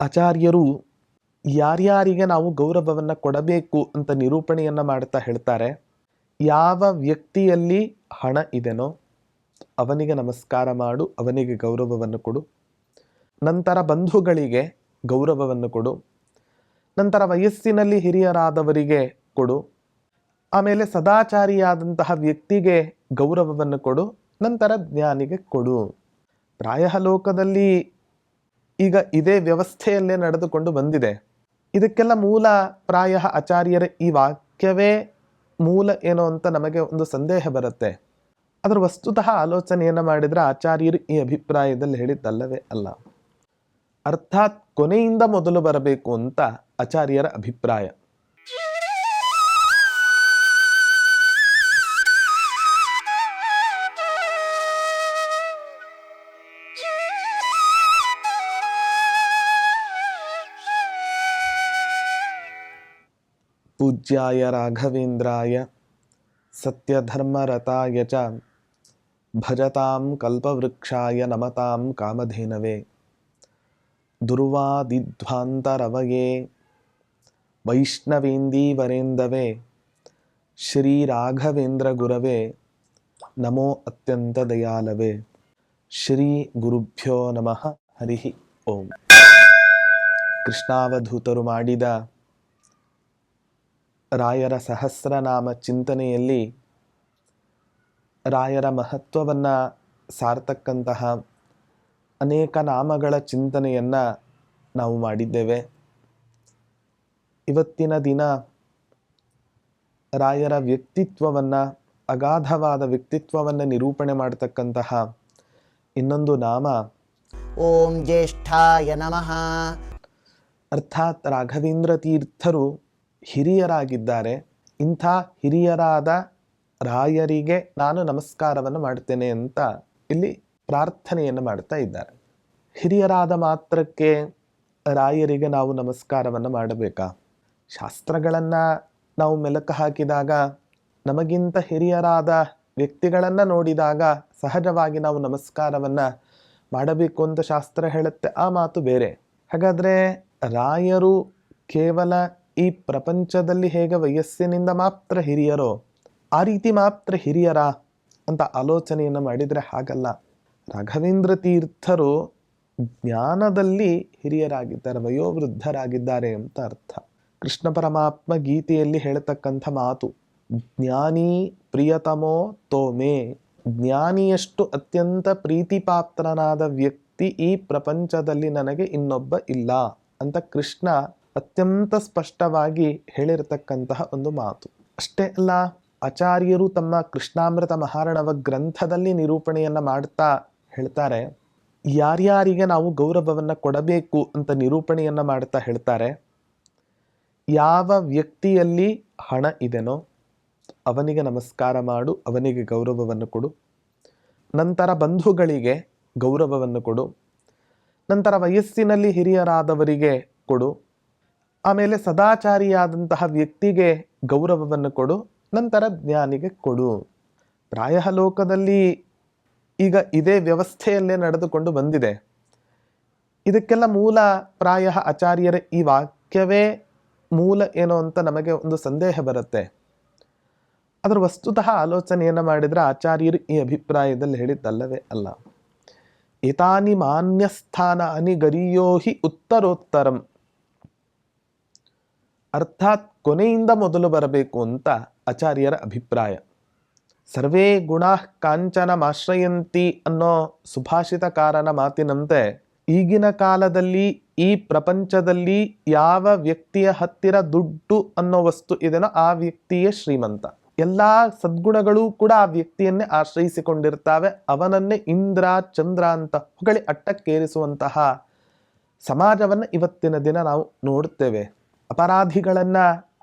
ಆಚಾರ್ಯರು ಯಾರ್ಯಾರಿಗೆ ನಾವು ಗೌರವವನ್ನು ಕೊಡಬೇಕು ಅಂತ ನಿರೂಪಣೆಯನ್ನು ಮಾಡ್ತಾ ಹೇಳ್ತಾರೆ, ಯಾವ ವ್ಯಕ್ತಿಯಲ್ಲಿ ಹಣ ಇದೆನೋ ಅವನಿಗೆ ನಮಸ್ಕಾರ ಮಾಡು, ಅವನಿಗೆ ಗೌರವವನ್ನು ಕೊಡು. ನಂತರ ಬಂಧುಗಳಿಗೆ ಗೌರವವನ್ನು ಕೊಡು. ನಂತರ ವಯಸ್ಸಿನಲ್ಲಿ ಹಿರಿಯರಾದವರಿಗೆ ಕೊಡು. ಆಮೇಲೆ ಸದಾಚಾರಿಯಾದಂತಹ ವ್ಯಕ್ತಿಗೆ ಗೌರವವನ್ನು ಕೊಡು. ನಂತರ ಜ್ಞಾನಿಗೆ ಕೊಡು. ಪ್ರಾಯ ಲೋಕದಲ್ಲಿ ಈಗ ಇದೇ ವ್ಯವಸ್ಥೆಯಲ್ಲೇ ನಡೆದುಕೊಂಡು ಬಂದಿದೆ. ಇದಕ್ಕೆಲ್ಲ ಮೂಲ ಪ್ರಾಯ ಆಚಾರ್ಯರ ಈ ವಾಕ್ಯವೇ ಮೂಲ ಏನೋ ಅಂತ ನಮಗೆ ಒಂದು ಸಂದೇಹ ಬರುತ್ತೆ. ಅದರ ವಸ್ತುತಃ ಆಲೋಚನೆಯನ್ನು ಮಾಡಿದರೆ ಆಚಾರ್ಯರು ಈ ಅಭಿಪ್ರಾಯದಲ್ಲಿ ಹೇಳಿದ್ದಲ್ಲವೇ ಅಲ್ಲ. ಅರ್ಥಾತ್ ಕೊನೆಯಿಂದ ಮೊದಲು ಬರಬೇಕು ಅಂತ ಆಚಾರ್ಯರ ಅಭಿಪ್ರಾಯ. पूज्याय राघवेन्द्राय सत्यधर्मरताय च भजतां कल्पवृक्षाय नमतां कामधेनवे दुर्वादिध्वान्तरवये वैष्णवेन्दीवरेन्दवे श्रीराघवेन्द्रगुरवे नमो अत्यन्तदयालवे ಶ್ರೀ ನಮಃ ಹರಿ ಓಂ ಕೃಷ್ಣಾವಧೂತರು ಮಾಡಿದ ರಾಯರ ಸಹಸ್ರನಾಮ ಚಿಂತನೆಯಲ್ಲಿ ರಾಯರ ಮಹತ್ವವನ್ನು ಸಾರ್ತಕ್ಕಂತಹ ಅನೇಕ ನಾಮಗಳ ಚಿಂತನೆಯನ್ನು ನಾವು ಮಾಡಿದ್ದೇವೆ. ಇವತ್ತಿನ ದಿನ ರಾಯರ ವ್ಯಕ್ತಿತ್ವವನ್ನು ಅಗಾಧವಾದ ವ್ಯಕ್ತಿತ್ವವನ್ನು ನಿರೂಪಣೆ ಮಾಡತಕ್ಕಂತಹ ಇನ್ನೊಂದು ನಾಮ ಓಂ ಜ್ಯೇಷ್ಠಾಯ ನಮಃ. ಅರ್ಥಾತ್ ರಾಘವೇಂದ್ರ ತೀರ್ಥರು ಹಿರಿಯರಾಗಿದ್ದಾರೆ. ಇಂಥ ಹಿರಿಯರಾದ ರಾಯರಿಗೆ ನಾನು ನಮಸ್ಕಾರವನ್ನು ಮಾಡ್ತೇನೆ ಅಂತ ಇಲ್ಲಿ ಪ್ರಾರ್ಥನೆಯನ್ನು ಮಾಡ್ತಾ ಇದ್ದಾರೆ. ಹಿರಿಯರಾದ ಮಾತ್ರಕ್ಕೆ ರಾಯರಿಗೆ ನಾವು ನಮಸ್ಕಾರವನ್ನು ಮಾಡಬೇಕಾ? ಶಾಸ್ತ್ರಗಳನ್ನು ನಾವು ಮೆಲುಕು ಹಾಕಿದಾಗ, ನಮಗಿಂತ ಹಿರಿಯರಾದ ವ್ಯಕ್ತಿಗಳನ್ನು ನೋಡಿದಾಗ ಸಹಜವಾಗಿ ನಾವು ನಮಸ್ಕಾರವನ್ನು ಮಾಡಬೇಕು ಅಂತ ಶಾಸ್ತ್ರ ಹೇಳುತ್ತೆ. ಆ ಮಾತು ಬೇರೆ. ಹಾಗಾದರೆ ರಾಯರು ಕೇವಲ ಈ ಪ್ರಪಂಚದಲ್ಲಿ ಹೇಗೆ ವಯಸ್ಸಿನಿಂದ ಮಾತ್ರ ಹಿರಿಯರೋ, ಆ ರೀತಿ ಮಾತ್ರ ಹಿರಿಯರ ಅಂತ ಆಲೋಚನೆಯನ್ನು ಮಾಡಿದರೆ ಹಾಗಲ್ಲ. ರಾಘವೇಂದ್ರ ತೀರ್ಥರು ಜ್ಞಾನದಲ್ಲಿ ಹಿರಿಯರಾಗಿದ್ದಾರೆ, ವಯೋವೃದ್ಧರಾಗಿದ್ದಾರೆ ಅಂತ ಅರ್ಥ. ಕೃಷ್ಣ ಪರಮಾತ್ಮ ಗೀತೆಯಲ್ಲಿ ಹೇಳ್ತಕ್ಕಂಥ ಮಾತು, ಜ್ಞಾನಿ ಪ್ರಿಯತಮೋ ತೋಮೆ ಜ್ಞಾನಿಯಷ್ಟು ಅತ್ಯಂತ ಪ್ರೀತಿಪಾತ್ರನಾದ ವ್ಯಕ್ತಿ ಈ ಪ್ರಪಂಚದಲ್ಲಿ ನನಗೆ ಇನ್ನೊಬ್ಬ ಇಲ್ಲ ಅಂತ ಕೃಷ್ಣ ಅತ್ಯಂತ ಸ್ಪಷ್ಟವಾಗಿ ಹೇಳಿರತಕ್ಕಂತಹ ಒಂದು ಮಾತು. ಅಷ್ಟೇ ಅಲ್ಲ, ಆಚಾರ್ಯರು ತಮ್ಮ ಕೃಷ್ಣಾಮೃತ ಮಹಾರಣವ ಗ್ರಂಥದಲ್ಲಿ ನಿರೂಪಣೆಯನ್ನು ಮಾಡ್ತಾ ಹೇಳ್ತಾರೆ. ಯಾರ್ಯಾರಿಗೆ ನಾವು ಗೌರವವನ್ನು ಕೊಡಬೇಕು ಅಂತ ನಿರೂಪಣೆಯನ್ನು ಮಾಡ್ತಾ ಹೇಳ್ತಾರೆ. ಯಾವ ವ್ಯಕ್ತಿಯಲ್ಲಿ ಹಣ ಇದೆನೋ ಅವನಿಗೆ ನಮಸ್ಕಾರ ಮಾಡು, ಅವನಿಗೆ ಗೌರವವನ್ನು ಕೊಡು. ನಂತರ ಬಂಧುಗಳಿಗೆ ಗೌರವವನ್ನು ಕೊಡು. ನಂತರ ವಯಸ್ಸಿನಲ್ಲಿ ಹಿರಿಯರಾದವರಿಗೆ ಕೊಡು. ಆಮೇಲೆ ಸದಾಚಾರಿಯಾದಂತಹ ವ್ಯಕ್ತಿಗೆ ಗೌರವವನ್ನು ಕೊಡು, ನಂತರ ಜ್ಞಾನಿಗೆ ಕೊಡು. ಪ್ರಾಯ ಲೋಕದಲ್ಲಿ ಈಗ ಇದೇ ವ್ಯವಸ್ಥೆಯಲ್ಲೇ ನಡೆದುಕೊಂಡು ಬಂದಿದೆ. ಇದಕ್ಕೆಲ್ಲ ಮೂಲ ಪ್ರಾಯ ಆಚಾರ್ಯರ ಈ ವಾಕ್ಯವೇ ಮೂಲ ಏನೋ ಅಂತ ನಮಗೆ ಒಂದು ಸಂದೇಹ ಬರುತ್ತೆ. ಅದರ ವಸ್ತುತಃ ಆಲೋಚನೆಯನ್ನು ಮಾಡಿದರೆ ಆಚಾರ್ಯರು ಈ ಅಭಿಪ್ರಾಯದಲ್ಲಿ ಹೇಳಿದ್ದಲ್ಲವೇ ಅಲ್ಲ. ಏತಾನಿ ಮಾನ್ಯಸ್ಥಾನ ಅನಿ ಗರಿಯೋ ಹಿ ಉತ್ತರೋತ್ತರಂ. ಅರ್ಥಾತ್ ಕೊನೆಯಿಂದ ಮೊದಲು ಬರಬೇಕು ಅಂತ ಆಚಾರ್ಯರ ಅಭಿಪ್ರಾಯ. ಸರ್ವೇ ಗುಣ ಕಾಂಚನ ಮಾಶ್ರಯಂತಿ ಅನ್ನೋ ಸುಭಾಷಿತಕಾರನ ಮಾತಿನಂತೆ, ಈಗಿನ ಕಾಲದಲ್ಲಿ, ಈ ಪ್ರಪಂಚದಲ್ಲಿ ಯಾವ ವ್ಯಕ್ತಿಯ ಹತ್ತಿರ ದುಡ್ಡು ಅನ್ನೋ ವಸ್ತು ಇದೆನೋ ಆ ವ್ಯಕ್ತಿಯೇ ಶ್ರೀಮಂತ. ಎಲ್ಲ ಸದ್ಗುಣಗಳು ಕೂಡ ಆ ವ್ಯಕ್ತಿಯನ್ನೇ ಆಶ್ರಯಿಸಿಕೊಂಡಿರ್ತಾವೆ. ಅವನನ್ನೇ ಇಂದ್ರ, ಚಂದ್ರ ಅಂತ ಹೊಗಳಿ ಅಟ್ಟಕ್ಕೇರಿಸುವಂತಹ ಸಮಾಜವನ್ನು ಇವತ್ತಿನ ದಿನ ನಾವು ನೋಡುತ್ತೇವೆ ಅಪರಾಧಿಗಳನ್ನ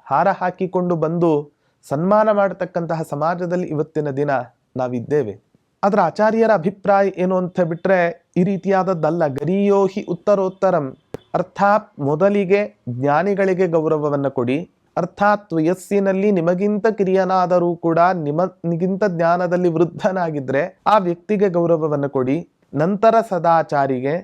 ಹಾರ ಹಾಕಿಕೊಂಡು ಬಂದು ಸನ್ಮಾನ ಮಾಡತಕ್ಕಂತಹ ಸಮಾಜದಲ್ಲಿ ಇವತ್ತಿನ ದಿನ ನಾವಿದ್ದೇವೆ. ಅದರ ಆಚಾರ್ಯರ ಅಭಿಪ್ರಾಯ ಏನು ಅಂತ ಬಿಟ್ರೆ ಈ ರೀತಿಯಾದದ್ದಲ್ಲ. ಗರಿಯೋಹಿ ಉತ್ತರೋತ್ತರಂ. ಅರ್ಥಾತ್ ಮೊದಲಿಗೆ ಜ್ಞಾನಿಗಳಿಗೆ ಗೌರವವನ್ನು ಕೊಡಿ. ಅರ್ಥಾತ್ ವಯಸ್ಸಿನಲ್ಲಿ ನಿಮಗಿಂತ ಕಿರಿಯನಾದರೂ ಕೂಡ ನಿಮಗಿಂತ ಜ್ಞಾನದಲ್ಲಿ ವೃದ್ಧನಾಗಿದ್ದರೆ ಆ ವ್ಯಕ್ತಿಗೆ ಗೌರವವನ್ನು ಕೊಡಿ. ನಂತರ ಸದಾಚಾರಿಗೆ,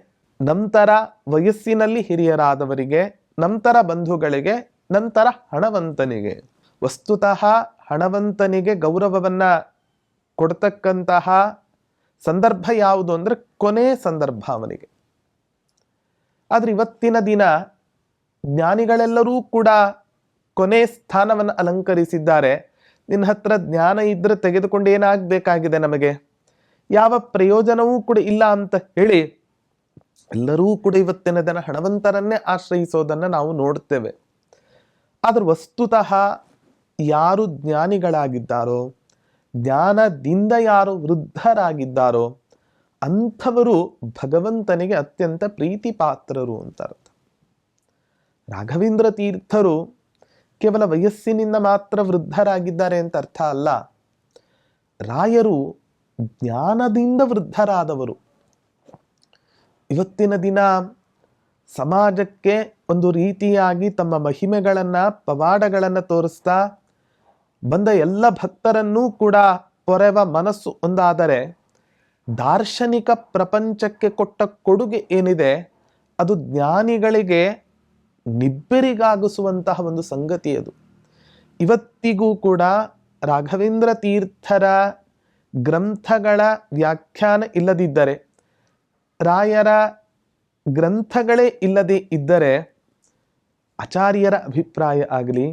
ನಂತರ ವಯಸ್ಸಿನಲ್ಲಿ ಹಿರಿಯರಾದವರಿಗೆ ನಂತರ ಬಂಧುಗಳಿಗೆ, ನಂತರ ಹಣವಂತನಿಗೆ. ವಸ್ತುತಃ ಹಣವಂತನಿಗೆ ಗೌರವವನ್ನು ಕೊಡ್ತಕ್ಕಂತಹ ಸಂದರ್ಭ ಯಾವುದು ಅಂದ್ರೆ ಕೊನೆ ಸಂದರ್ಭ ಅವನಿಗೆ. ಆದ್ರೆ ಇವತ್ತಿನ ದಿನ ಜ್ಞಾನಿಗಳೆಲ್ಲರೂ ಕೂಡ ಕೊನೆ ಸ್ಥಾನವನ್ನು ಅಲಂಕರಿಸಿದ್ದಾರೆ. ನಿನ್ನ ಹತ್ರ ಜ್ಞಾನ ಇದ್ದರೆ ತೆಗೆದುಕೊಂಡು ಏನಾಗಬೇಕಾಗಿದೆ ನಮಗೆ? ಯಾವ ಪ್ರಯೋಜನವೂ ಕೂಡ ಇಲ್ಲ ಅಂತ ಹೇಳಿ ಎಲ್ಲರೂ ಕೂಡ ಇವತ್ತಿನ ದಿನ ಹಣವಂತರನ್ನೇ ಆಶ್ರಯಿಸೋದನ್ನು ನಾವು ನೋಡ್ತೇವೆ. ಆದ್ರೆ ವಸ್ತುತಃ ಯಾರು ಜ್ಞಾನಿಗಳಾಗಿದ್ದಾರೋ, ಜ್ಞಾನದಿಂದ ಯಾರು ವೃದ್ಧರಾಗಿದ್ದಾರೋ, ಅಂಥವರು ಭಗವಂತನಿಗೆ ಅತ್ಯಂತ ಪ್ರೀತಿ ಪಾತ್ರರು ಅಂತ ಅರ್ಥ. ರಾಘವೇಂದ್ರ ತೀರ್ಥರು ಕೇವಲ ವಯಸ್ಸಿನಿಂದ ಮಾತ್ರ ವೃದ್ಧರಾಗಿದ್ದಾರೆ ಅಂತ ಅರ್ಥ ಅಲ್ಲ. ರಾಯರು ಜ್ಞಾನದಿಂದ ವೃದ್ಧರಾದವರು. ಇವತ್ತಿನ ದಿನ ಸಮಾಜಕ್ಕೆ ಒಂದು ರೀತಿಯಾಗಿ ತಮ್ಮ ಮಹಿಮೆಗಳನ್ನು, ಪವಾಡಗಳನ್ನು ತೋರಿಸ್ತಾ ಬಂದ ಎಲ್ಲ ಭಕ್ತರನ್ನೂ ಕೂಡ ಪೊರೆವ ಮನಸ್ಸು ಒಂದಾದರೆ ದಾರ್ಶನಿಕ ಪ್ರಪಂಚಕ್ಕೆ ಕೊಟ್ಟ ಕೊಡುಗೆ ಏನಿದೆ, ಅದು ಜ್ಞಾನಿಗಳಿಗೆ ನಿಬ್ಬೆರಿಗಾಗಿಸುವಂತಹ ಒಂದು ಸಂಗತಿ ಅದು. ಇವತ್ತಿಗೂ ಕೂಡ ರಾಘವೇಂದ್ರ ತೀರ್ಥರ ಗ್ರಂಥಗಳ ವ್ಯಾಖ್ಯಾನ ಇಲ್ಲದಿದ್ದರೆ ರಾಯರ ಗ್ರಂಥಗಳೇ ಇಲ್ಲದೆ ಇದ್ದರೆ ಆಚಾರ್ಯರ ಅಭಿಪ್ರಾಯ ಆಗಲಿ,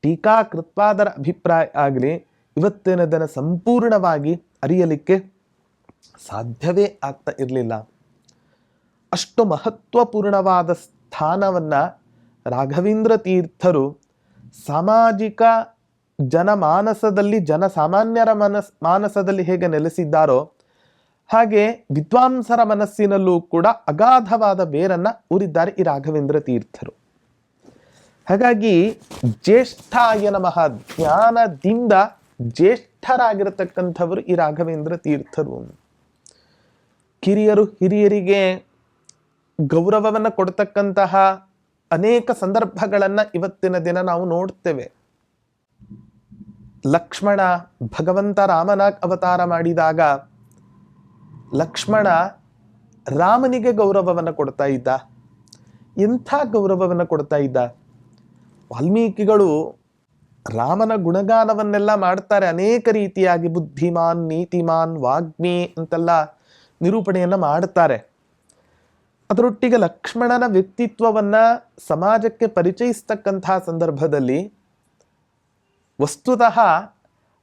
ಟೀಕಾಕೃತ್ಪಾದರ ಅಭಿಪ್ರಾಯ ಆಗಲಿ ಇವತ್ತಿನ ದಿನ ಸಂಪೂರ್ಣವಾಗಿ ಅರಿಯಲಿಕ್ಕೆ ಸಾಧ್ಯವೇ ಆಗ್ತಾ ಇರಲಿಲ್ಲ. ಅಷ್ಟು ಮಹತ್ವಪೂರ್ಣವಾದ ಸ್ಥಾನವನ್ನು ರಾಘವೇಂದ್ರ ತೀರ್ಥರು ಸಾಮಾಜಿಕ ಜನಮಾನಸದಲ್ಲಿ, ಜನಸಾಮಾನ್ಯರ ಮನಸ್, ಮಾನಸದಲ್ಲಿ ಹೇಗೆ ನೆಲೆಸಿದ್ದಾರೋ ಹಾಗೆ ವಿದ್ವಾಂಸರ ಮನಸ್ಸಿನಲ್ಲೂ ಕೂಡ ಅಗಾಧವಾದ ಬೇರನ್ನ ಊರಿದ್ದಾರೆ ಈ ರಾಘವೇಂದ್ರ ತೀರ್ಥರು. ಹಾಗಾಗಿ ಜ್ಯೇಷ್ಠಾಯ ನಮಃ, ಜ್ಞಾನದಿಂದ ಜ್ಯೇಷ್ಠರಾಗಿರತಕ್ಕಂಥವರು ಈ ರಾಘವೇಂದ್ರ ತೀರ್ಥರು. ಕಿರಿಯರು, ಹಿರಿಯರಿಗೆ ಗೌರವವನ್ನು ಕೊಡ್ತಕ್ಕಂತಹ ಅನೇಕ ಸಂದರ್ಭಗಳನ್ನ ಇವತ್ತಿನ ದಿನ ನಾವು ನೋಡ್ತೇವೆ. ಲಕ್ಷ್ಮಣ ಭಗವಂತ ರಾಮನ ಅವತಾರ ಮಾಡಿದಾಗ ಲಕ್ಷ್ಮಣ ರಾಮನಿಗೆ ಗೌರವವನ್ನು ಕೊಡ್ತಾ ಇದ್ದ. ಎಂಥ ಗೌರವವನ್ನು ಕೊಡ್ತಾ ಇದ್ದ? ವಾಲ್ಮೀಕಿಗಳು ರಾಮನ ಗುಣಗಾನವನ್ನೆಲ್ಲ ಮಾಡ್ತಾರೆ. ಅನೇಕ ರೀತಿಯಾಗಿ ಬುದ್ಧಿಮಾನ್, ನೀತಿಮಾನ್, ವಾಗ್ಮಿ ಅಂತೆಲ್ಲ ನಿರೂಪಣೆಯನ್ನು ಮಾಡ್ತಾರೆ. ಅದರೊಟ್ಟಿಗೆ ಲಕ್ಷ್ಮಣನ ವ್ಯಕ್ತಿತ್ವವನ್ನು ಸಮಾಜಕ್ಕೆ ಪರಿಚಯಿಸ್ತಕ್ಕಂಥ ಸಂದರ್ಭದಲ್ಲಿ ವಸ್ತುತಃ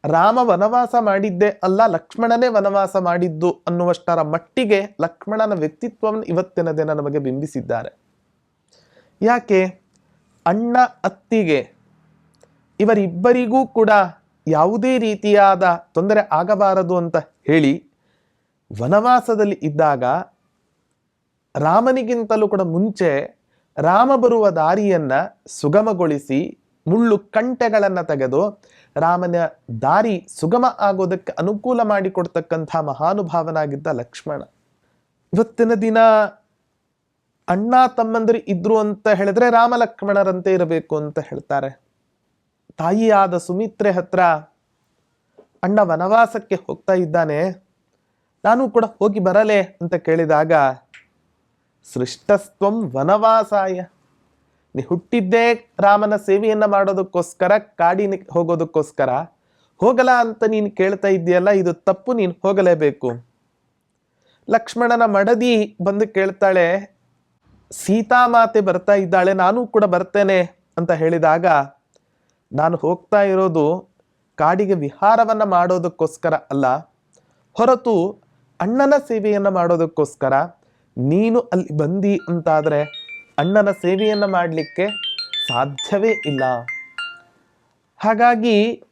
ರಾಮ ವನವಾಸ ಮಾಡಿದ್ದೇ ಅಲ್ಲ ಲಕ್ಷ್ಮಣನೇ ವನವಾಸ ಮಾಡಿದ್ದು ಅನ್ನುವಷ್ಟರ ಮಟ್ಟಿಗೆ ಲಕ್ಷ್ಮಣನ ವ್ಯಕ್ತಿತ್ವವನ್ನು ಇವತ್ತಿನ ದಿನ ನಮಗೆ ಬಿಂಬಿಸಿದ್ದಾರೆ. ಯಾಕೆ? ಅಣ್ಣ ಅತ್ತಿಗೆ ಇವರಿಬ್ಬರಿಗೂ ಕೂಡ ಯಾವುದೇ ರೀತಿಯಾದ ತೊಂದರೆ ಆಗಬಾರದು ಅಂತ ಹೇಳಿ ವನವಾಸದಲ್ಲಿ ಇದ್ದಾಗ ರಾಮನಿಗಿಂತಲೂ ಕೂಡ ಮುಂಚೆ ರಾಮ ಬರುವ ದಾರಿಯನ್ನ ಸುಗಮಗೊಳಿಸಿ ಮುಳ್ಳು ಕಂಟೆಗಳನ್ನು ತೆಗೆದು ರಾಮನ ದಾರಿ ಸುಗಮ ಆಗೋದಕ್ಕೆ ಅನುಕೂಲ ಮಾಡಿಕೊಡ್ತಕ್ಕಂಥ ಮಹಾನುಭಾವನಾಗಿದ್ದ ಲಕ್ಷ್ಮಣ. ಇವತ್ತಿನ ದಿನ ಅಣ್ಣ ತಮ್ಮಂದಿರು ಇದ್ರು ಅಂತ ಹೇಳಿದ್ರೆ ರಾಮ ಲಕ್ಷ್ಮಣರಂತೆ ಇರಬೇಕು ಅಂತ ಹೇಳ್ತಾರೆ. ತಾಯಿಯಾದ ಸುಮಿತ್ರೆ ಹತ್ರ ಅಣ್ಣ ವನವಾಸಕ್ಕೆ ಹೋಗ್ತಾ ಇದ್ದಾನೆ. ನಾನು ಕೂಡ ಹೋಗಿ ಬರಲೆ ಅಂತ ಕೇಳಿದಾಗ, ಸೃಷ್ಟಸ್ತ್ವಂ ವನವಾಸಾಯ. ನೀ ಹುಟ್ಟಿದ್ದೇ ರಾಮನ ಸೇವೆಯನ್ನು ಮಾಡೋದಕ್ಕೋಸ್ಕರ, ಕಾಡಿನ ಹೋಗೋದಕ್ಕೋಸ್ಕರ ಹೋಗಲ್ಲ ಅಂತ ನೀನು ಕೇಳ್ತಾ ಇದೆಯಲ್ಲ ಇದು ತಪ್ಪು, ನೀನು ಹೋಗಲೇಬೇಕು. ಲಕ್ಷ್ಮಣನ ಮಡದಿ ಬಂದು ಕೇಳ್ತಾಳೆ ಸೀತಾಮಾತೆ ಬರ್ತಾ ಇದ್ದಾಳೆ, ನಾನು ಕೂಡ ಬರ್ತೇನೆ, ಅಂತ ಹೇಳಿದಾಗ, ನಾನು ಹೋಗ್ತಾ ಇರೋದು ಕಾಡಿಗೆ ವಿಹಾರವನ್ನು ಮಾಡೋದಕ್ಕೋಸ್ಕರ ಅಲ್ಲ, ಹೊರತು ಅಣ್ಣನ ಸೇವೆಯನ್ನು ಮಾಡೋದಕ್ಕೋಸ್ಕರ, ನೀನು ಅಲ್ಲಿ ಬಂದಿ ಅಂತಾದ್ರೆ ಅಣ್ಣನ ಸೇವೆಯನ್ನು ಮಾಡಲಿಕ್ಕೆ ಸಾಧ್ಯವೇ ಇಲ್ಲ. ಹಾಗಾಗಿ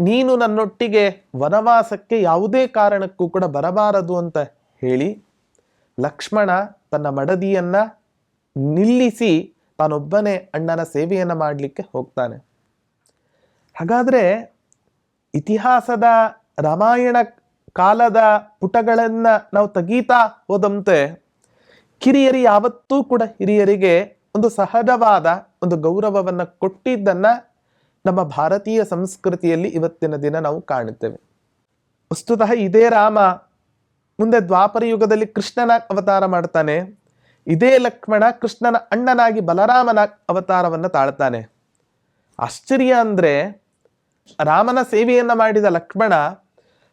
ನೀನು ನನ್ನೊಟ್ಟಿಗೆ ವನವಾಸಕ್ಕೆ ಯಾವುದೇ ಕಾರಣಕ್ಕೂ ಕೂಡ ಬರಬಾರದು ಅಂತ ಹೇಳಿ ಲಕ್ಷ್ಮಣ ತನ್ನ ಮಡದಿಯನ್ನು ನಿಲ್ಲಿಸಿ ತಾನೊಬ್ಬನೇ ಅಣ್ಣನ ಸೇವೆಯನ್ನು ಮಾಡಲಿಕ್ಕೆ ಹೋಗ್ತಾನೆ. ಹಾಗಾದರೆ ಇತಿಹಾಸದ ರಾಮಾಯಣ ಕಾಲದ ಪುಟಗಳನ್ನು ನಾವು ತೆಗೀತಾ ಹೋದಂತೆ ಕಿರಿಯರಿ ಯಾವತ್ತೂ ಕೂಡ ಹಿರಿಯರಿಗೆ ಒಂದು ಸಹಜವಾದ ಒಂದು ಗೌರವವನ್ನು ಕೊಟ್ಟಿದ್ದನ್ನ ನಮ್ಮ ಭಾರತೀಯ ಸಂಸ್ಕೃತಿಯಲ್ಲಿ ಇವತ್ತಿನ ದಿನ ನಾವು ಕಾಣುತ್ತೇವೆ. ವಸ್ತುತಃ ಇದೇ ರಾಮ ಮುಂದೆ ದ್ವಾಪರ ಯುಗದಲ್ಲಿ ಕೃಷ್ಣನ ಅವತಾರ ಮಾಡ್ತಾನೆ. ಇದೇ ಲಕ್ಷ್ಮಣ ಕೃಷ್ಣನ ಅಣ್ಣನಾಗಿ ಬಲರಾಮನ ಅವತಾರವನ್ನು ತಾಳ್ತಾನೆ. ಆಶ್ಚರ್ಯ ಅಂದ್ರೆ ರಾಮನ ಸೇವೆಯನ್ನ ಮಾಡಿದ ಲಕ್ಷ್ಮಣ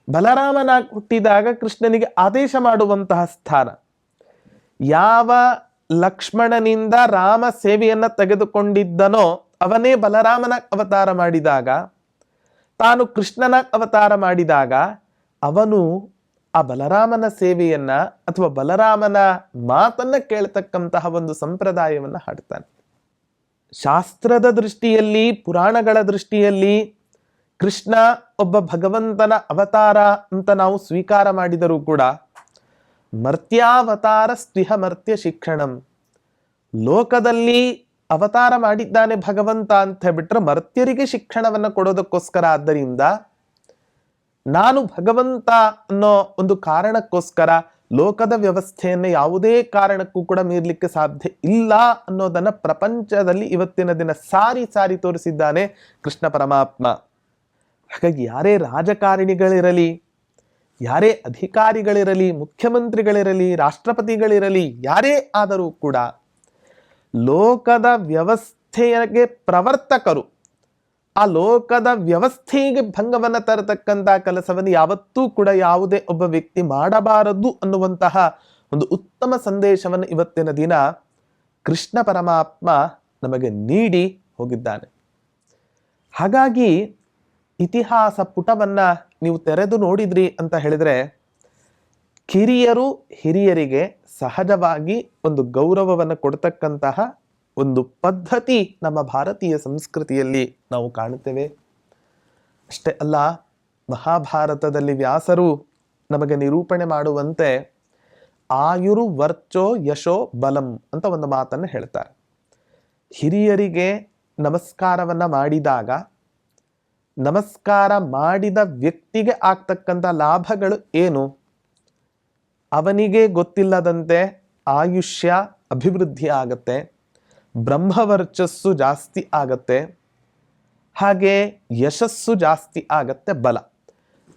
ಬಲರಾಮನ ಹುಟ್ಟಿದಾಗ ಕೃಷ್ಣನಿಗೆ ಆದೇಶ ಮಾಡುವಂತಹ ಸ್ಥಾನ. ಯಾವ ಲಕ್ಷ್ಮಣನಿಂದ ರಾಮ ಸೇವೆಯನ್ನ ತೆಗೆದುಕೊಂಡಿದ್ದನೋ ಅವನೇ ಬಲರಾಮನ ಅವತಾರ ಮಾಡಿದಾಗ, ತಾನು ಕೃಷ್ಣನ ಅವತಾರ ಮಾಡಿದಾಗ ಅವನು ಆ ಬಲರಾಮನ ಸೇವೆಯನ್ನ ಅಥವಾ ಬಲರಾಮನ ಮಾತನ್ನ ಕೇಳ್ತಕ್ಕಂತಹ ಒಂದು ಸಂಪ್ರದಾಯವನ್ನ ಹಾಡ್ತಾನೆ. ಶಾಸ್ತ್ರದ ದೃಷ್ಟಿಯಲ್ಲಿ, ಪುರಾಣಗಳ ದೃಷ್ಟಿಯಲ್ಲಿ ಕೃಷ್ಣ ಒಬ್ಬ ಭಗವಂತನ ಅವತಾರ ಅಂತ ನಾವು ಸ್ವೀಕಾರ ಮಾಡಿದರೂ ಕೂಡ ಮರ್ತ್ಯಾವತಾರ ಸ್ತಿಹ ಮರ್ತ್ಯ ಶಿಕ್ಷಣಂ ಲೋಕದಲ್ಲಿ ಅವತಾರ ಮಾಡಿದ್ದಾನೆ ಭಗವಂತ ಅಂತ ಹೇಳ್ಬಿಟ್ರೆ ಮರ್ತ್ಯರಿಗೆ ಶಿಕ್ಷಣವನ್ನು ಕೊಡೋದಕ್ಕೋಸ್ಕರ ಆದ್ದರಿಂದ ನಾನು ಭಗವಂತ ಅನ್ನೋ ಒಂದು ಕಾರಣಕ್ಕೋಸ್ಕರ ಲೋಕದ ವ್ಯವಸ್ಥೆಯನ್ನು ಯಾವುದೇ ಕಾರಣಕ್ಕೂ ಕೂಡ ಮೀರ್ಲಿಕ್ಕೆ ಸಾಧ್ಯ ಇಲ್ಲ ಅನ್ನೋದನ್ನ ಪ್ರಪಂಚದಲ್ಲಿ ಇವತ್ತಿನ ದಿನ ಸಾರಿ ಸಾರಿ ತೋರಿಸಿದ್ದಾನೆ ಕೃಷ್ಣ ಪರಮಾತ್ಮ. ಹಾಗಾಗಿ ಯಾರೇ ರಾಜಕಾರಣಿಗಳಿರಲಿ ಯಾರೇ ಅಧಿಕಾರಿಗಳಿರಲಿ, ಮುಖ್ಯಮಂತ್ರಿಗಳಿರಲಿ, ರಾಷ್ಟ್ರಪತಿಗಳಿರಲಿ, ಯಾರೇ ಆದರೂ ಕೂಡ ಲೋಕದ ವ್ಯವಸ್ಥೆಗೆ ಪ್ರವರ್ತಕರು, ಆ ಲೋಕದ ವ್ಯವಸ್ಥೆಗೆ ಭಂಗವನ್ನು ತರತಕ್ಕಂಥ ಕೆಲಸವನ್ನು ಯಾವತ್ತೂ ಕೂಡ ಯಾವುದೇ ಒಬ್ಬ ವ್ಯಕ್ತಿ ಮಾಡಬಾರದು ಅನ್ನುವಂತಹ ಒಂದು ಉತ್ತಮ ಸಂದೇಶವನ್ನು ಇವತ್ತಿನ ದಿನ ಕೃಷ್ಣ ಪರಮಾತ್ಮ ನಮಗೆ ನೀಡಿ ಹೋಗಿದ್ದಾನೆ. ಹಾಗಾಗಿ ಇತಿಹಾಸ ಪುಟವನ್ನ ನೀವು ತೆರೆದು ನೋಡಿದ್ರಿ ಅಂತ ಹೇಳಿದ್ರೆ, ಕಿರಿಯರು ಹಿರಿಯರಿಗೆ ಸಹಜವಾಗಿ ಒಂದು ಗೌರವವನ್ನು ಕೊಡ್ತಕ್ಕಂತಹ ಒಂದು ಪದ್ಧತಿ ನಮ್ಮ ಭಾರತೀಯ ಸಂಸ್ಕೃತಿಯಲ್ಲಿ ನಾವು ಕಾಣುತ್ತೇವೆ. ಅಷ್ಟೇ ಅಲ್ಲ, ಮಹಾಭಾರತದಲ್ಲಿ ವ್ಯಾಸರು ನಮಗೆ ನಿರೂಪಣೆ ಮಾಡುವಂತೆ ಆಯುರು ವರ್ಚೋ ಯಶೋ ಬಲಂ ಅಂತ ಒಂದು ಮಾತನ್ನು ಹೇಳ್ತಾರೆ. ಹಿರಿಯರಿಗೆ ನಮಸ್ಕಾರವನ್ನು ಮಾಡಿದಾಗ ನಮಸ್ಕಾರ ಮಾಡಿದ ವ್ಯಕ್ತಿಗೆ ಆಗ್ತಕ್ಕಂಥ ಲಾಭಗಳು ಏನು? ಅವನಿಗೆ ಗೊತ್ತಿಲ್ಲದಂತೆ ಆಯುಷ್ಯ, ಅಭಿವೃದ್ಧಿ ಆಗತ್ತೆ, ಬ್ರಹ್ಮವರ್ಚಸ್ಸು ಜಾಸ್ತಿ ಆಗತ್ತೆ, ಹಾಗೆ ಯಶಸ್ಸು ಜಾಸ್ತಿ ಆಗತ್ತೆ ಬಲ.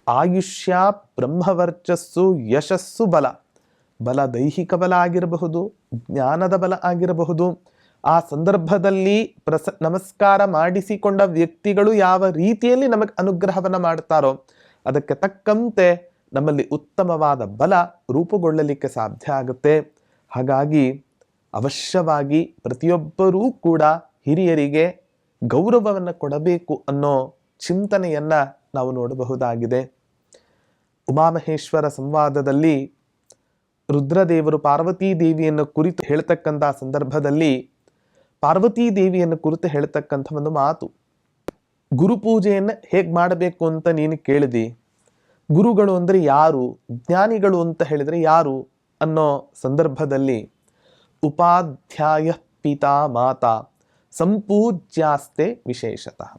ಆಯುಷ್ಯ, ಬ್ರಹ್ಮವರ್ಚಸ್ಸು, ಯಶಸ್ಸು ಬಲ. ಬಲ ದೈಹಿಕ ಬಲ ಆಗಿರಬಹುದು, ಜ್ಞಾನದ ಬಲ ಆಗಿರಬಹುದು ಆ ಸಂದರ್ಭದಲ್ಲಿ ಪ್ರಸ, ನಮಸ್ಕಾರ ಮಾಡಿಸಿಕೊಂಡ ವ್ಯಕ್ತಿಗಳು ಯಾವ ರೀತಿಯಲ್ಲಿ ನಮಗೆ ಅನುಗ್ರಹವನ್ನು ಮಾಡ್ತಾರೋ, ಅದಕ್ಕೆ ತಕ್ಕಂತೆ ನಮ್ಮಲ್ಲಿ ಉತ್ತಮವಾದ ಬಲ ರೂಪುಗೊಳ್ಳಲಿಕ್ಕೆ ಸಾಧ್ಯ ಆಗುತ್ತೆ. ಹಾಗಾಗಿ ಅವಶ್ಯವಾಗಿ ಪ್ರತಿಯೊಬ್ಬರೂ ಕೂಡ ಹಿರಿಯರಿಗೆ ಗೌರವವನ್ನು ಕೊಡಬೇಕು ಅನ್ನೋ ಚಿಂತನೆಯನ್ನು ನಾವು ನೋಡಬಹುದಾಗಿದೆ. ಉಮಾಮಹೇಶ್ವರ ಸಂವಾದದಲ್ಲಿ ರುದ್ರದೇವರು ಪಾರ್ವತೀ ದೇವಿಯನ್ನು ಕುರಿತು ಹೇಳ್ತಕ್ಕಂಥ ಸಂದರ್ಭದಲ್ಲಿ ಪಾರ್ವತೀ ದೇವಿಯನ್ನು ಕುರಿತು ಹೇಳ್ತಕ್ಕಂಥ ಒಂದು ಮಾತು. ಗುರುಪೂಜೆಯನ್ನು ಹೇಗೆ ಮಾಡಬೇಕು ಅಂತ ನೀನು ಕೇಳಿದಿ. ಗುರುಗಳು ಅಂದರೆ ಯಾರು, ಜ್ಞಾನಿಗಳು ಅಂತ ಹೇಳಿದರೆ ಯಾರು ಅನ್ನೋ ಸಂದರ್ಭದಲ್ಲಿ ಉಪಾಧ್ಯಾಯ ಪಿತಾ ಮಾತಾ ಸಂಪೂಜ್ಯಾಸ್ತೆ ವಿಶೇಷತಃ.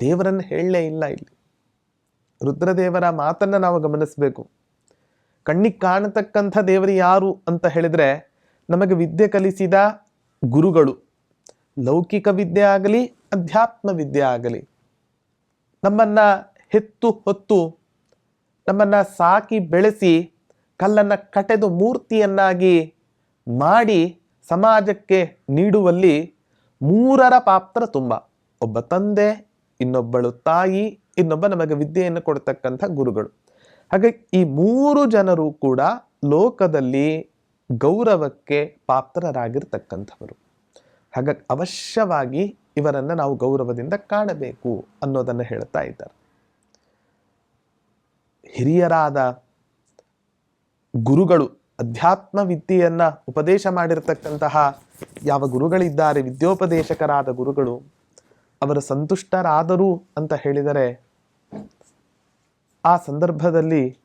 ದೇವರನ್ನು ಹೇಳಲೇ ಇಲ್ಲ ಇಲ್ಲಿ. ರುದ್ರದೇವರ ಮಾತನ್ನು ನಾವು ಗಮನಿಸಬೇಕು. ಕಣ್ಣಿಗೆ ಕಾಣತಕ್ಕಂಥ ದೇವರು ಯಾರು ಅಂತ ಹೇಳಿದರೆ, ನಮಗೆ ವಿದ್ಯೆ ಕಲಿಸಿದ ಗುರುಗಳು, ಲೌಕಿಕ ವಿದ್ಯೆ ಆಗಲಿ, ಅಧ್ಯಾತ್ಮ ವಿದ್ಯೆ ಆಗಲಿ, ನಮ್ಮನ್ನು ಹೆತ್ತು ಹೊತ್ತು, ನಮ್ಮನ್ನು ಸಾಕಿ ಬೆಳೆಸಿ, ಕಲ್ಲನ್ನು ಕಟೆದು ಮೂರ್ತಿಯನ್ನಾಗಿ ಮಾಡಿ ಸಮಾಜಕ್ಕೆ ನೀಡುವಲ್ಲಿ ಮೂರರ ಪಾತ್ರ ತುಂಬ. ಒಬ್ಬ ತಂದೆ, ಇನ್ನೊಬ್ಬಳು ತಾಯಿ, ಇನ್ನೊಬ್ಬ ನಮಗೆ ವಿದ್ಯೆಯನ್ನು ಕೊಡ್ತಕ್ಕಂಥ ಗುರುಗಳು. ಹಾಗೆ ಈ ಮೂರು ಜನರು ಕೂಡ ಲೋಕದಲ್ಲಿ ಗೌರವಕ್ಕೆ ಪಾತ್ರರಾಗಿರ್ತಕ್ಕಂಥವರು. ಹಾಗಾಗಿ ಅವಶ್ಯವಾಗಿ ಇವರನ್ನು ನಾವು ಗೌರವದಿಂದ ಕಾಣಬೇಕು ಅನ್ನೋದನ್ನು ಹೇಳ್ತಾ ಇದ್ದಾರೆ. ಹಿರಿಯರಾದ ಗುರುಗಳು ಅಧ್ಯಾತ್ಮ ವಿದ್ಯೆಯನ್ನು ಉಪದೇಶ ಮಾಡಿರತಕ್ಕಂತಹ ಯಾವ ಗುರುಗಳಿದ್ದಾರೆ, ವಿದ್ಯೋಪದೇಶಕರಾದ ಗುರುಗಳು, ಅವರು ಸಂತುಷ್ಟರಾದರು ಅಂತ ಹೇಳಿದರೆ ಆ ಸಂದರ್ಭದಲ್ಲಿ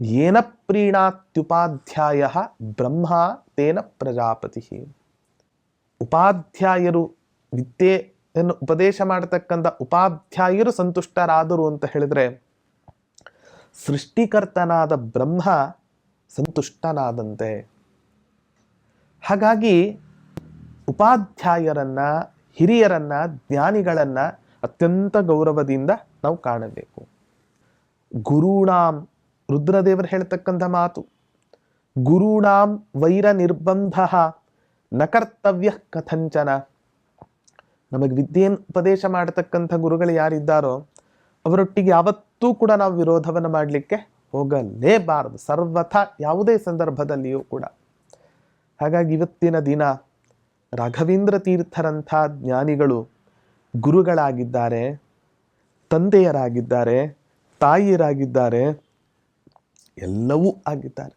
ಏನ ಪ್ರೀಣಾತ್ಯುಪಾಧ್ಯಾಯ ಬ್ರಹ್ಮ ತೇನ ಪ್ರಜಾಪತಿ ಉಪಾಧ್ಯಾಯರು ವಿದ್ಯೆಯನ್ನು ಉಪದೇಶ ಮಾಡತಕ್ಕಂಥ ಉಪಾಧ್ಯಾಯರು ಸಂತುಷ್ಟರಾದರು ಅಂತ ಹೇಳಿದ್ರೆ, ಸೃಷ್ಟಿಕರ್ತನಾದ ಬ್ರಹ್ಮ ಸಂತುಷ್ಟನಾದಂತೆ. ಹಾಗಾಗಿ ಉಪಾಧ್ಯಾಯರನ್ನ, ಹಿರಿಯರನ್ನ, ಜ್ಞಾನಿಗಳನ್ನ ಅತ್ಯಂತ ಗೌರವದಿಂದ ನಾವು ಕಾಣಬೇಕು. ಗುರುಣಾಂ ರುದ್ರದೇವರು ಹೇಳ್ತಕ್ಕಂಥ ಮಾತು. ಗುರುಣಾಂ ವೈರ ನಿರ್ಬಂಧ ನ ಕರ್ತವ್ಯ ಕಥಂಚನ. ನಮಗೆ ವಿದ್ಯೆಯನ್ನು ಉಪದೇಶ ಮಾಡತಕ್ಕಂಥ ಗುರುಗಳು ಯಾರಿದ್ದಾರೋ ಅವರೊಟ್ಟಿಗೆ ಯಾವತ್ತೂ ಕೂಡ ನಾವು ವಿರೋಧವನ್ನು ಮಾಡಲಿಕ್ಕೆ ಹೋಗಲೇಬಾರದು. ಸರ್ವಥ ಯಾವುದೇ ಸಂದರ್ಭದಲ್ಲಿಯೂ ಕೂಡ. ಹಾಗಾಗಿ ಇವತ್ತಿನ ದಿನ ರಾಘವೇಂದ್ರ ತೀರ್ಥರಂಥ ಜ್ಞಾನಿಗಳು ಗುರುಗಳಾಗಿದ್ದಾರೆ, ತಂದೆಯರಾಗಿದ್ದಾರೆ, ತಾಯಿಯರಾಗಿದ್ದಾರೆ ಎಲ್ಲವೂ ಆಗಿದ್ದಾರೆ.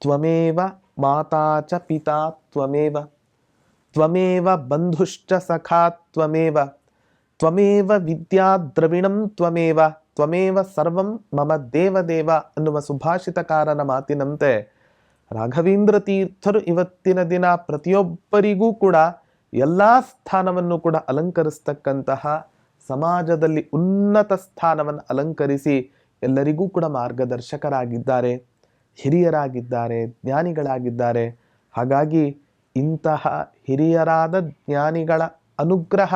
ತ್ವಮೇವ ಮಾತಾ ಚ ಪಿತಾ ತ್ವಮೇವ. ತ್ವಮೇವ ಬಂಧುಶ್ಚ ಸಖಾ ತ್ವಮೇವ. ತ್ವಮೇವ ವಿದ್ಯಾ ದ್ರವಿಣಂ ತ್ವಮೇವ. ತ್ವಮೇವ ಸರ್ವಂ ಮಮ ದೇವದೇವ ಅನ್ನುವ ಸುಭಾಷಿತಕಾರನ ಮಾತಿನಂತೆ ರಾಘವೇಂದ್ರ ತೀರ್ಥರು ಇವತ್ತಿನ ದಿನ ಪ್ರತಿಯೊಬ್ಬರಿಗೂ ಕೂಡ ಎಲ್ಲ ಸ್ಥಾನವನ್ನು ಕೂಡ ಅಲಂಕರಿಸ್ತಕ್ಕಂತಹ ಸಮಾಜದಲ್ಲಿ ಉನ್ನತ ಸ್ಥಾನವನ್ನು ಅಲಂಕರಿಸಿ ಎಲ್ಲರಿಗೂ ಕೂಡ ಮಾರ್ಗದರ್ಶಕರಾಗಿದ್ದಾರೆ, ಹಿರಿಯರಾಗಿದ್ದಾರೆ, ಜ್ಞಾನಿಗಳಾಗಿದ್ದಾರೆ. ಹಾಗಾಗಿ ಇಂತಹ ಹಿರಿಯರಾದ ಜ್ಞಾನಿಗಳ ಅನುಗ್ರಹ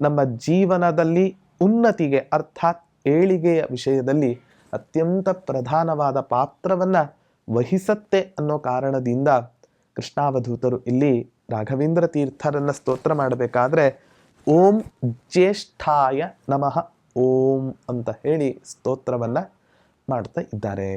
ನಮ್ಮ ಜೀವನದಲ್ಲಿ ಉನ್ನತಿಗೆ, ಅರ್ಥಾತ್ ಏಳಿಗೆಯ ವಿಷಯದಲ್ಲಿ ಅತ್ಯಂತ ಪ್ರಧಾನವಾದ ಪಾತ್ರವನ್ನು ವಹಿಸತ್ತೆ ಅನ್ನೋ ಕಾರಣದಿಂದ ಕೃಷ್ಣಾವಧೂತರು ಇಲ್ಲಿ ರಾಘವೇಂದ್ರ ತೀರ್ಥರನ್ನ ಸ್ತೋತ್ರ ಮಾಡಬೇಕಾದ್ರೆ, ಓಂ ಜ್ಯೇಷ್ಠಾಯ ನಮಃ. ಓಂ ಅಂತ ಹೇಳಿ ಸ್ತೋತ್ರವನ್ನು ಮಾಡ್ತಾ ಇದ್ದಾರೆ.